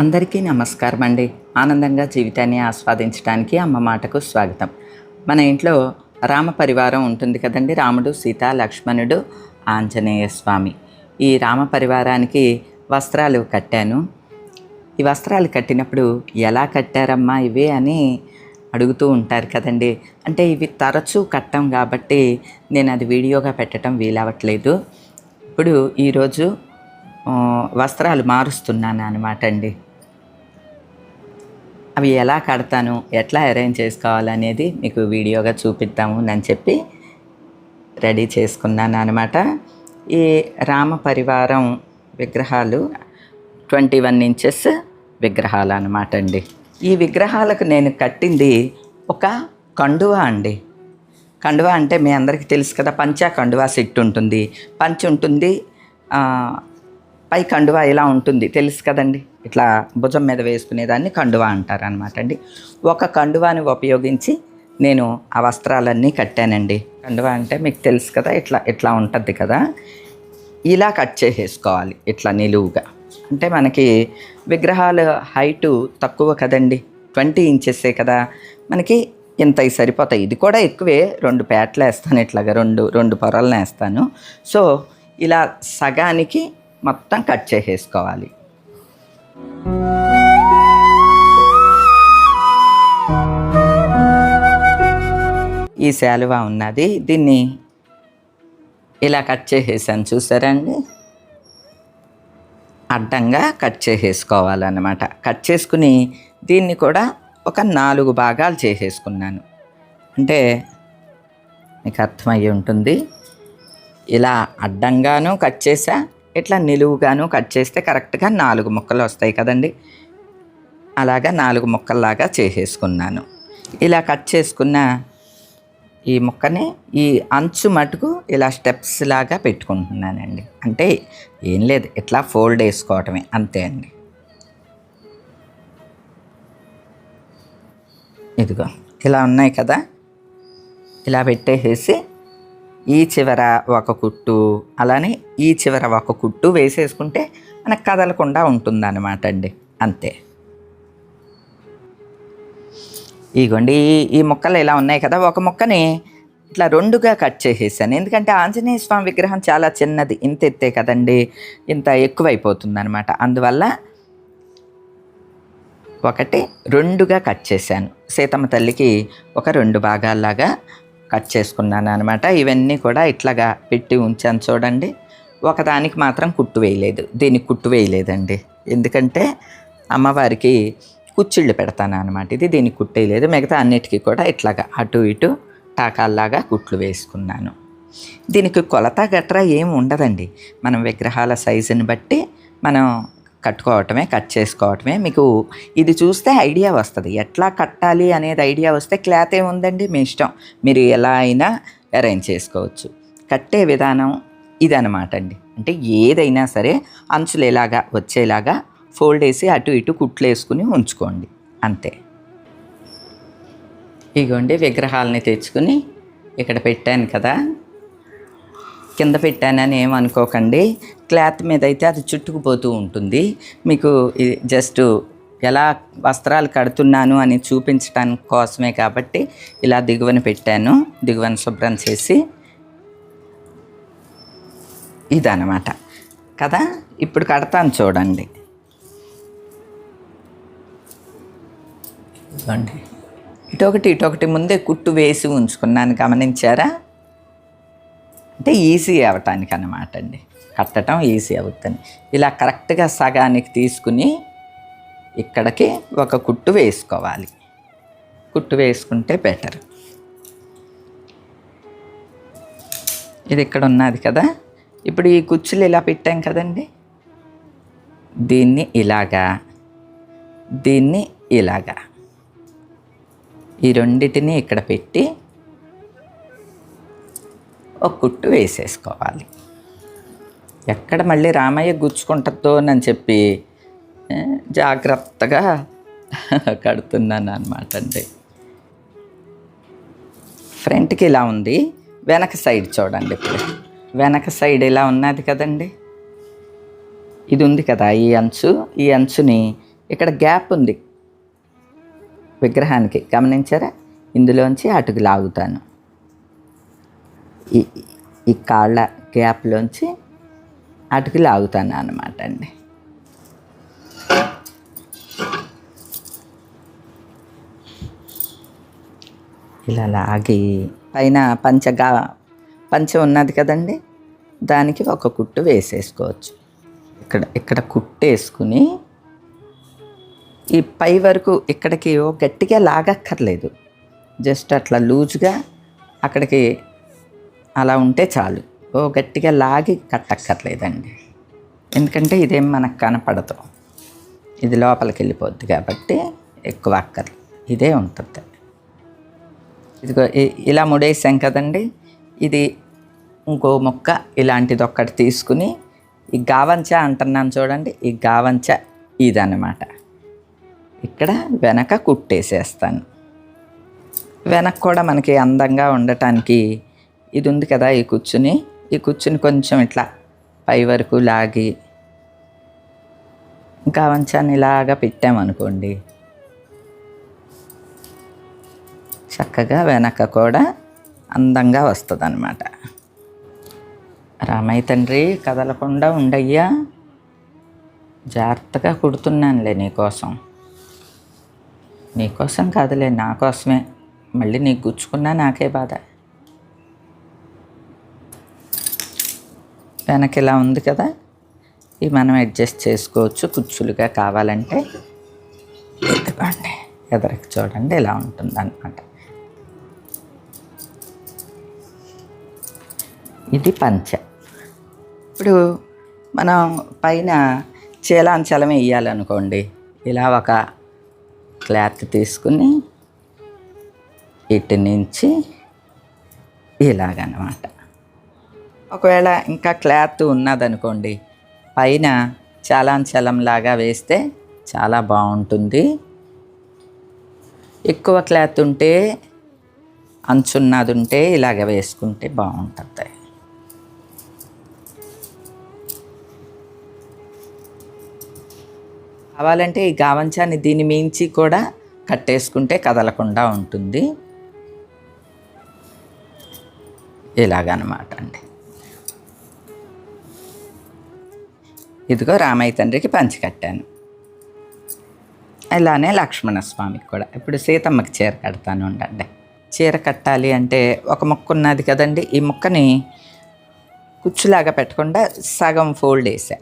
అందరికీ నమస్కారం అండి. ఆనందంగా జీవితాన్ని ఆస్వాదించడానికి అమ్మ మాటకు స్వాగతం. మన ఇంట్లో రామ పరివారం ఉంటుంది కదండి. రాముడు సీత లక్ష్మణుడు ఆంజనేయ స్వామి. ఈ రామ పరివారానికి వస్త్రాలు కట్టాను. ఈ వస్త్రాలు కట్టినప్పుడు ఎలా కట్టారమ్మా ఇవి అని అడుగుతూ ఉంటారు కదండి. అంటే ఇవి తరచూ కట్టం కాబట్టి నేను అది వీడియోగా పెట్టడం వీలవ్వట్లేదు ఇప్పుడు ఈరోజు వస్త్రాలు మారుస్తున్నాను అనమాట అండి. అవి ఎలా కడతాను ఎట్లా అరేంజ్ చేసుకోవాలనేది మీకు వీడియోగా చూపిద్దాము అని చెప్పి రెడీ చేసుకున్నాను అనమాట ఈ రామ పరివారం విగ్రహాలు ట్వంటీ వన్ ఇంచెస్ విగ్రహాలు అనమాట అండి. ఈ విగ్రహాలకు నేను కట్టింది ఒక కండువా అండి. కండువా అంటే మీ అందరికీ తెలుసు కదా పంచా కండువా సెట్ ఉంటుంది. పంచి ఉంటుంది పై కండువా ఇలా ఉంటుంది. తెలుసు కదండి? ఇట్లా భుజం మీద వేసుకునేదాన్ని కండువా అంటారు అనమాట అండి. ఒక కండువాని ఉపయోగించి నేను ఆ వస్త్రాలన్నీ కట్టానండి. కండువా అంటే మీకు తెలుసు కదా ఇట్లా ఇట్లా ఉంటుంది కదా. ఇలా కట్ చేసేసుకోవాలి ఇట్లా నిలువుగా. అంటే మనకి విగ్రహాల హైటు తక్కువ కదండి. ట్వంటీ ఇంచెసే కదా. మనకి ఇంత సరిపోతాయి. ఇది కూడా ఎక్కువే రెండు పేటలు వేస్తాను ఇట్లాగా రెండు రెండు పొరలను వేస్తాను. సో ఇలా సగానికి మొత్తం కట్ చేసేసుకోవాలి. ఈ శాలువా ఉన్నది. దీన్ని ఇలా కట్ చేసేసాను చూసారండి? అడ్డంగా కట్ చేసేసుకోవాలన్నమాట. కట్ చేసుకుని దీన్ని కూడా ఒక నాలుగు భాగాలు చేసేసుకున్నాను. అంటే మీకు అర్థమయ్యి ఉంటుంది. ఇలా అడ్డంగాను కట్ చేసా ఇట్లా నిలువుగాను కట్ చేస్తే కరెక్ట్గా నాలుగు ముక్కలు వస్తాయి కదండి. అలాగా నాలుగు ముక్కల్లాగా చేసేసుకున్నాను. ఇలా కట్ చేసుకున్న ఈ ముక్కని ఈ అంచు మటుకు ఇలా స్టెప్స్ లాగా పెట్టుకుంటున్నానండి. అంటే ఏం లేదు ఇట్లా ఫోల్డ్ వేసుకోవటమే అంతే అండి. ఇదిగో ఇలా ఉన్నాయి కదా. ఇలా పెట్టేసేసి ఈ చివర ఒక కుట్టు అలానే ఈ చివర ఒక కుట్టు వేసేసుకుంటే మనకు కదలకుండా ఉంటుందన్నమాట అండి. అంతే. ఇగోండి ఈ ఈ ముక్కలు ఇలా ఉన్నాయి కదా ఒక ముక్కని ఇట్లా రెండుగా కట్ చేసేసాను. ఎందుకంటే ఆంజనేయ స్వామి విగ్రహం చాలా చిన్నది ఇంత ఎత్తే కదండి ఇంత ఎక్కువైపోతుంది అనమాట అందువల్ల ఒకటి రెండుగా కట్ చేశాను. సీతమ్మ తల్లికి ఒక రెండు భాగాల్లాగా కట్ చేసుకున్నాను అనమాట ఇవన్నీ కూడా ఇట్లాగా పెట్టి ఉంచాను చూడండి. ఒకదానికి మాత్రం కుట్టు వేయలేదు. దీనికి కుట్టు వేయలేదండి. ఎందుకంటే అమ్మవారికి కుచ్చిళ్ళు పెడతాను అనమాట ఇది దీనికి కుట్టేయలేదు మిగతా అన్నిటికీ కూడా ఇట్లాగా అటు ఇటు టాకాల్లాగా కుట్లు వేసుకున్నాను. దీనికి కొలత గట్రా ఏం ఉండదండి. మనం విగ్రహాల సైజుని బట్టి మనం కట్టుకోవటమే కట్ చేసుకోవటమే. మీకు ఇది చూస్తే ఐడియా వస్తుంది. ఎట్లా కట్టాలి అనేది ఐడియా వస్తే క్లాత్ ఏముందండి? మీ ఇష్టం. మీరు ఎలా అయినా అరేంజ్ చేసుకోవచ్చు. కట్టే విధానం ఇదనమాట అండి. అంటే ఏదైనా సరే అంచులు ఎలాగా వచ్చేలాగా ఫోల్డ్ వేసి అటు ఇటు కుట్లు వేసుకుని ఉంచుకోండి. అంతే. ఇగోండి విగ్రహాలని తెచ్చుకుని ఇక్కడ పెట్టాను కదా. కింద పెట్టానని ఏమనుకోకండి క్లాత్ మీద అయితే అది చుట్టుకుపోతూ ఉంటుంది. మీకు ఇది జస్ట్ ఎలా వస్త్రాలు కడుతున్నాను అని చూపించడానికి కోసమే కాబట్టి ఇలా దిగువన పెట్టాను. దిగువన శుభ్రం చేసి ఇదనమాట కదా? ఇప్పుడు కడతాను చూడండి. ఇదిగోండి. ఇటొకటి ఇటొకటి ముందే కుట్టు వేసి ఉంచుకున్నాను. గమనించారా? అంటే ఈజీ అవ్వటానికి అన్నమాట అండి. కట్టడం ఈజీ అవుతుంది. ఇలా కరెక్ట్గా సగానికి తీసుకుని ఇక్కడికి ఒక కుట్టు వేసుకోవాలి. కుట్టు వేసుకుంటే బెటర్. ఇది ఇక్కడ ఉన్నది కదా. ఇప్పుడు ఈ కుచ్చులు ఇలా పెట్టాం కదండి. దీన్ని ఇలాగా దీన్ని ఇలాగా. ఈ రెండిటిని ఇక్కడ పెట్టి ఒక కుట్టు వేసేసుకోవాలి. ఎక్కడ మళ్ళీ రామయ్య గుచ్చుకుంటుందో అని చెప్పి జాగ్రత్తగా కడుతున్నాను అనమాట అండి. ఫ్రంట్కి ఇలా ఉంది వెనక సైడ్ చూడండి ఇప్పుడు. వెనక సైడ్ ఇలా ఉన్నది కదండి. ఇది ఉంది కదా ఈ అంచు ఈ అంచుని ఇక్కడ గ్యాప్ ఉంది. విగ్రహానికి గమనించారా? ఇందులోంచి అటుకు లాగుతాను. ఈ ఈ కాళ్ళ గ్యాప్లోంచి అటుకు లాగుతాను అనమాట అండి. ఇలా లాగి పైన పంచగా పంచ ఉన్నది కదండి దానికి ఒక కుట్టు వేసేసుకోవచ్చు. ఇక్కడ ఇక్కడ కుట్టు వేసుకుని ఈ పై వరకు ఇక్కడికి గట్టిగా లాగక్కర్లేదు. జస్ట్ అట్లా లూజ్గా అక్కడికి అలా ఉంటే చాలు. ఓ గట్టిగా లాగి కట్టక్కర్లేదండి. ఎందుకంటే ఇదేం మనకు కనపడదు. ఇది లోపలికి వెళ్ళిపోద్ది కాబట్టి ఎక్కువ అక్కర్లేదు ఇదే ఉంటుంది. ఇదిగో ఇలా ముడేసాం కదండి. ఇది ఇంకో మొక్క ఇలాంటిది ఒక్కటి తీసుకుని ఈ గావంచ అంటున్నాను చూడండి. ఈ గావంచ ఇదనమాట ఇక్కడ వెనక కుట్టేసేస్తాను. వెనక కూడా మనకి అందంగా ఉండటానికి ఇది ఉంది కదా ఈ కూర్చుని. ఈ కూర్చుని కొంచెం ఇట్లా పై వరకు లాగి ఇంకా మంచాన్ని ఇలాగా పెట్టామనుకోండి. చక్కగా వెనక కూడా అందంగా వస్తుంది అనమాట రామయ్య తండ్రి కదలకుండా ఉండయ్యా. జాగ్రత్తగా కుడుతున్నానులే నీకోసం నీకోసం కాదులే నా కోసమే. మళ్ళీ నీకు గుచ్చుకున్నా నాకే బాధ. వెనక ఇలా ఉంది కదా ఇవి మనం అడ్జస్ట్ చేసుకోవచ్చు. కుచ్చులుగా కావాలంటే ఇదిగోండి ఎదరికి చూడండి ఇలా ఉంటుంది అనమాట ఇది పంచ. ఇప్పుడు మనం పైన చీలాంచలం వేయాలనుకోండి ఇలా ఒక క్లాత్ తీసుకుని ఇటు నుంచి ఇలాగనమాట. ఒకవేళ ఇంకా క్లాత్ ఉన్నదనుకోండి పైన చాలాంచలం లాగా వేస్తే చాలా బాగుంటుంది. ఎక్కువ క్లాత్ ఉంటే అంచున్నది ఉంటే ఇలాగ వేసుకుంటే బాగుంటుంది. కావాలంటే ఈ గావంచాన్ని దీని మించి కూడా కట్టేసుకుంటే కదలకుండా ఉంటుంది. ఇలాగనమాట అండి. ఇదిగో రామయ్య తండ్రికి పంచి కట్టాను. ఇలానే లక్ష్మణస్వామికి కూడా. ఇప్పుడు సీతమ్మకి చీర కడతాను ఉండండి. చీర కట్టాలి అంటే ఒక ముక్క ఉన్నది కదండి. ఈ ముక్కని కుచ్చులాగా పెట్టకుండా సగం ఫోల్డ్ వేసా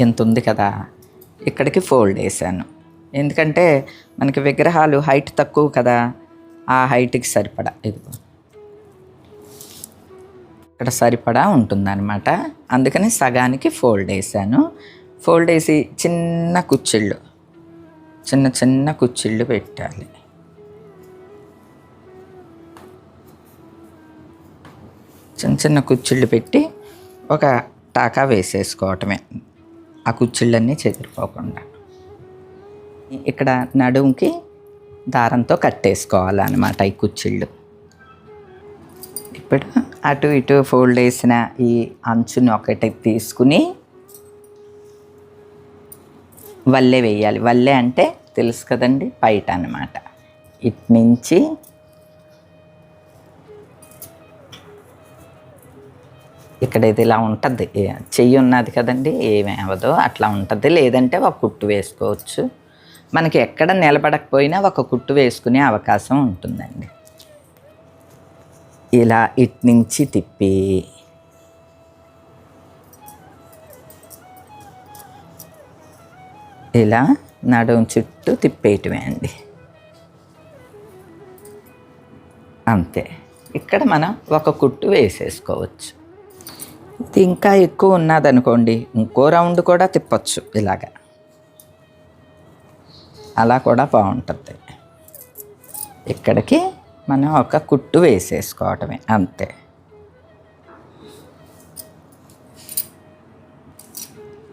ఎంత ఉంది కదా? ఇక్కడికి ఫోల్డ్ వేసాను ఎందుకంటే మనకి విగ్రహాలు హైట్ తక్కువ కదా. ఆ హైట్కి సరిపడా. ఇదిగో. ఇక్కడ సరిపడా ఉంటుందన్నమాట. అందుకని సగానికి ఫోల్డ్ వేసాను ఫోల్డ్ వేసి చిన్న కుచ్చిళ్ళు చిన్న చిన్న కుచ్చిళ్ళు పెట్టాలి. చిన్న చిన్న కుచ్చిళ్ళు పెట్టి ఒక టాకా వేసేసుకోవటమే. ఆ కుచ్చిళ్ళన్నీ చెదిరిపోకుండా. ఇక్కడ నడుముకి దారంతో కట్టేసుకోవాలన్నమాట ఈ కుచ్చిళ్ళు. ఇప్పుడు అటు ఇటు ఫోల్డ్ వేసిన ఈ అంచుని ఒకటి తీసుకుని వల్లె వేయాలి. వల్లె అంటే తెలుసు కదండి పైట అన్నమాట. ఇటు నుంచి ఇక్కడ ఇది ఇలా ఉంటుంది. చెయ్యి ఉన్నది కదండి ఏమీ అవ్వదు అట్లా ఉంటుంది. లేదంటే ఒక కుట్టు వేసుకోవచ్చు. మనకి ఎక్కడ నిలబడకపోయినా ఒక కుట్టు వేసుకునే అవకాశం ఉంటుందండి. ఇలా ఇట్నుంచి తిప్పి. ఇలా నడుము చుట్టూ తిప్పేయటమే అండి. అంతే. ఇక్కడ మనం ఒక కుట్టు వేసేసుకోవచ్చు. ఇది ఇంకా ఎక్కువ ఉన్నదనుకోండి ఇంకో రౌండ్ కూడా తిప్పొచ్చు ఇలాగా. అలా కూడా బాగుంటుంది. ఇక్కడికి మనం ఒక కుట్టు వేసేసుకోవటమే అంతే.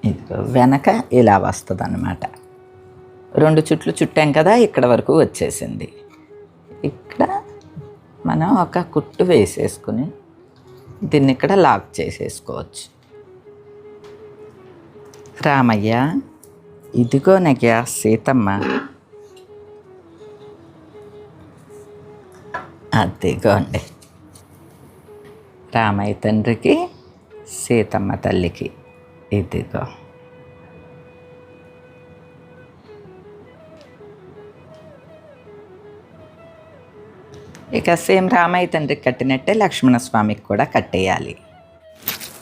ఇదిగో వెనక ఇలా వస్తుంది అనమాట రెండు చుట్లు చుట్టాం కదా ఇక్కడ వరకు వచ్చేసింది. ఇక్కడ మనం ఒక కుట్టు వేసేసుకుని దీన్ని ఇక్కడ లాక్ చేసేసుకోవచ్చు. రామయ్య ఇదిగో నగ్యా సీతమ్మ. అదిగోండి రామయ్య తండ్రికి సీతమ్మ తల్లికి ఇదిగో. ఇక సేమ్ రామయ్య తండ్రికి కట్టినట్టే లక్ష్మణస్వామికి కూడా కట్టేయాలి.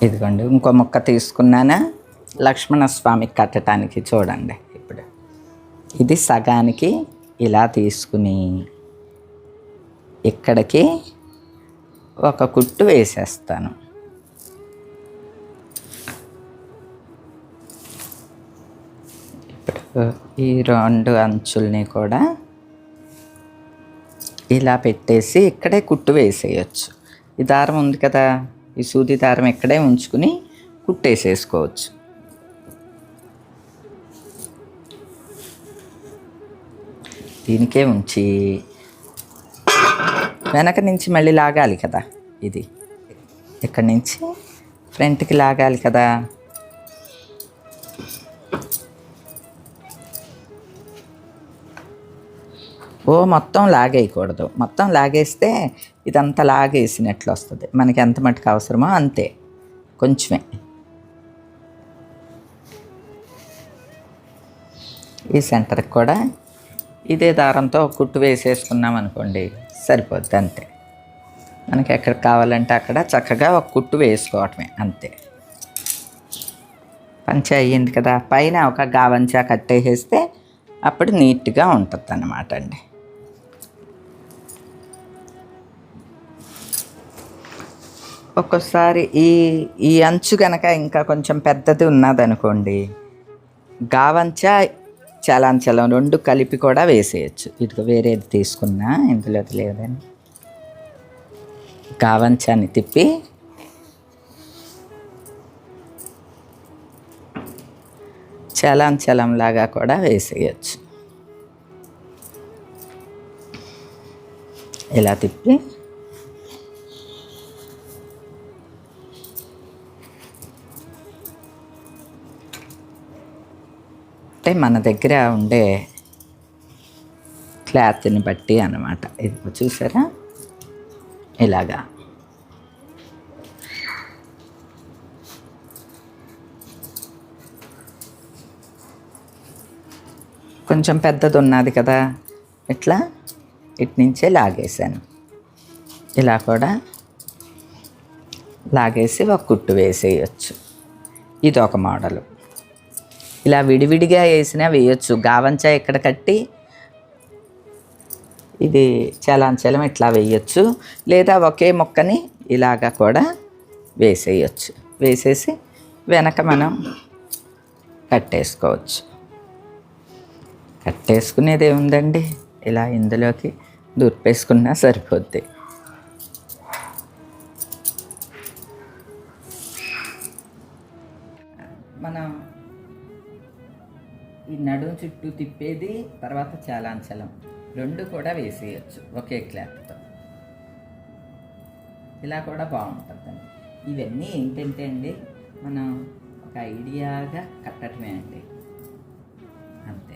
ఇదిగోండి ఇంకో ముక్క తీసుకున్నానా? లక్ష్మణస్వామికి కట్టడానికి చూడండి ఇప్పుడు. ఇది సగానికి ఇలా తీసుకుని ఇక్కడికి ఒక కుట్టు వేసేస్తాను. ఇప్పుడు ఈ రెండు అంచుల్ని కూడా ఇలా పెట్టేసి ఇక్కడే కుట్టు వేసేయచ్చు. ఈ దారం ఉంది కదా ఈ సూది దారం ఇక్కడే ఉంచుకుని కుట్టేసేసుకోవచ్చు. దీనికే ఉంచి వెనక నుంచి మళ్ళీ లాగాలి కదా ఇది. ఇక్కడి నుంచి ఫ్రంట్కి లాగాలి కదా. ఓ మొత్తం లాగేయకూడదు. మొత్తం లాగేస్తే ఇదంతా లాగేసినట్లు వస్తుంది. మనకి ఎంత మటుకు అవసరమో అంతే. కొంచెమే. ఈ సెంటర్కి కూడా ఇదే దారంతో కుట్టు వేసేసుకున్నాం అనుకోండి సరిపోద్ది అంతే. మనకి ఎక్కడ కావాలంటే అక్కడ చక్కగా ఒక కుట్టు వేసుకోవటమే అంతే. పంచ అయ్యింది కదా పైన ఒక గావంచా కట్టేసేస్తే అప్పుడు నీట్గా ఉంటుంది అన్నమాట అండి. ఒక్కోసారి ఈ ఈ అంచు కనుక ఇంకా కొంచెం పెద్దది ఉన్నదనుకోండి గావంచా చలాంచలం రెండు కలిపి కూడా వేసేయచ్చు. ఇదిగో వేరేది తీసుకున్నా ఇందులో లేదని కావంచాన్ని తిప్పి చలం లాగా కూడా వేసేయచ్చు. ఇలా తిప్పి మన దగ్గర ఉండే క్లాత్ని బట్టి అన్నమాట. ఇది చూసారా? ఇలాగా. కొంచెం పెద్దది ఉన్నది కదా. ఇట్లా ఇటు నుంచే లాగేశాను. ఇలా కూడా లాగేసి ఒక కుట్టు వేసేయచ్చు. ఇది ఒక మోడలు. ఇలా విడివిడిగా వేసినా వేయచ్చు. గావంచా ఇక్కడ కట్టి ఇది చలాంచలం ఇట్లా వేయచ్చు. లేదా ఒకే మొక్కని ఇలాగా కూడా వేసేయచ్చు. వేసేసి వెనక మనం కట్టేసుకోవచ్చు. కట్టేసుకునేది ఏముందండి? ఇలా ఇందులోకి దూర్పేసుకున్నా సరిపోద్ది. మనం ఈ నడుం చుట్టూ తిప్పేది తర్వాత చాలాంచలం. రెండు కూడా వేసేయచ్చు. ఒకే క్లాప్తో ఇలా కూడా బాగుంటుందండి. ఇవన్నీ ఏంటంటే అండి మనం ఒక ఐడియాగా కట్టడమే అండి. అంతే.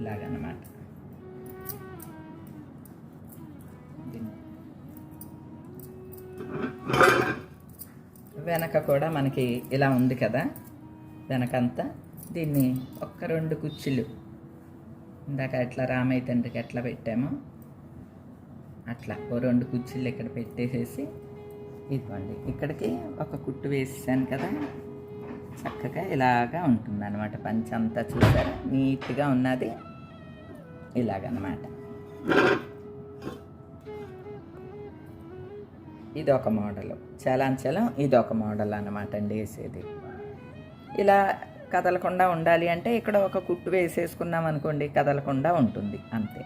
ఇలాగన్నమాట వెనక కూడా మనకి ఇలా ఉంది కదా. వెనకంతా దీన్ని ఒక్క రెండు కుర్చీలు. ఇందాక ఎట్లా రామయ్య తండ్రికి ఎట్లా పెట్టామో అట్లా ఓ రెండు కుర్చీలు ఇక్కడ పెట్టేసేసి ఇదిగోండి ఇక్కడికి ఒక కుట్టు వేసాను కదా. చక్కగా ఇలాగా ఉంటుంది అనమాట పంచ అంతా చూసారా? నీట్గా ఉన్నది ఇలాగనమాట ఇది ఒక మోడల్. చలాంచలం ఇది ఒక మోడల్ అనమాట అండి వేసేది. ఇలా కదలకుండా ఉండాలి అంటే ఇక్కడ ఒక కుట్టు వేసేసుకున్నాం అనుకోండి కదలకుండా ఉంటుంది అంతే.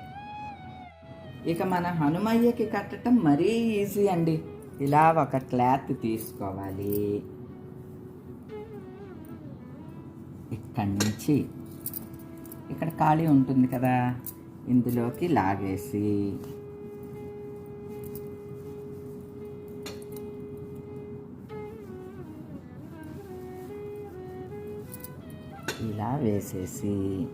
ఇక మన హనుమయ్యకి కట్టడం మరీ ఈజీ అండి. ఇలా ఒక క్లాత్ తీసుకోవాలి. ఇక్కడి నుంచి ఇక్కడ ఖాళీ ఉంటుంది కదా ఇందులోకి లాగేసి ఇలా వేసేసి.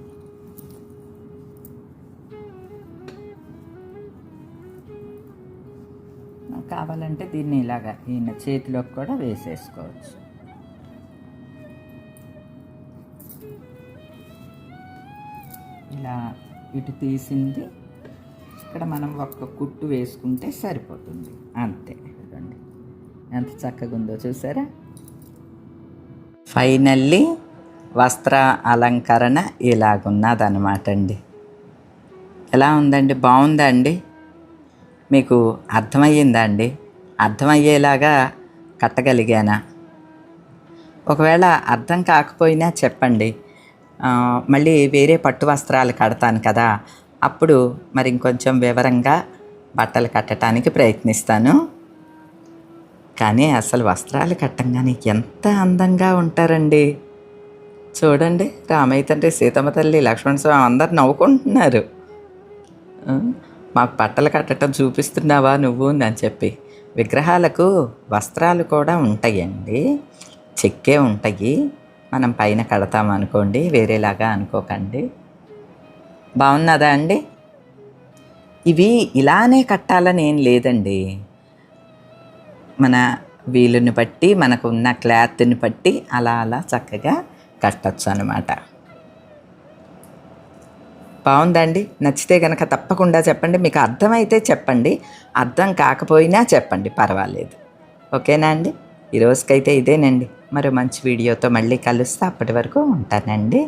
కావాలంటే దీన్ని ఇలాగా ఈయన చేతిలోకి కూడా వేసేసుకోవచ్చు. ఇలా ఇటు తీసింది. ఇక్కడ మనం ఒక్క కుట్టు వేసుకుంటే సరిపోతుంది. అంతే. ఇదండి ఎంత చక్కగా ఉందో చూసారా? ఫైనల్లీ వస్త్ర అలంకరణ ఇలాగున్నదనమాట అండి ఎలా ఉందండి? బాగుందా అండి? మీకు అర్థమయ్యిందా అండి అర్థమయ్యేలాగా కట్టగలిగానా? ఒకవేళ అర్థం కాకపోయినా చెప్పండి. మళ్ళీ వేరే పట్టు వస్త్రాలు కడతాను కదా అప్పుడు మరి ఇంకొంచెం వివరంగా బట్టలు కట్టడానికి ప్రయత్నిస్తాను. కానీ అసలు వస్త్రాలు కట్టంగానే ఎంత అందంగా ఉంటారండి. చూడండి రామయ్య తండ్రి సీతమ్మ తల్లి లక్ష్మణ స్వామి అందరు నవ్వుకుంటున్నారు. మాకు బట్టలు కట్టడం చూపిస్తున్నావా నువ్వు అని చెప్పి. విగ్రహాలకు వస్త్రాలు కూడా ఉంటాయండి చెక్కే ఉంటాయి. మనం పైన కడతాం అనుకోండి వేరేలాగా అనుకోకండి. బాగున్నదా అండి? ఇవి ఇలానే కట్టాలని ఏం లేదండి. మన వీలుని బట్టి మనకు ఉన్న క్లాత్ని బట్టి అలా అలా చక్కగా కట్టచ్చు అనమాట బాగుందండి నచ్చితే కనుక తప్పకుండా చెప్పండి. మీకు అర్థమైతే చెప్పండి. అర్థం కాకపోయినా చెప్పండి. పర్వాలేదు. ఓకేనా అండి? ఈ రోజుకైతే ఇదేనండి. మరో మంచి వీడియోతో మళ్ళీ కలుస్తా. అప్పటి వరకు ఉంటానండి.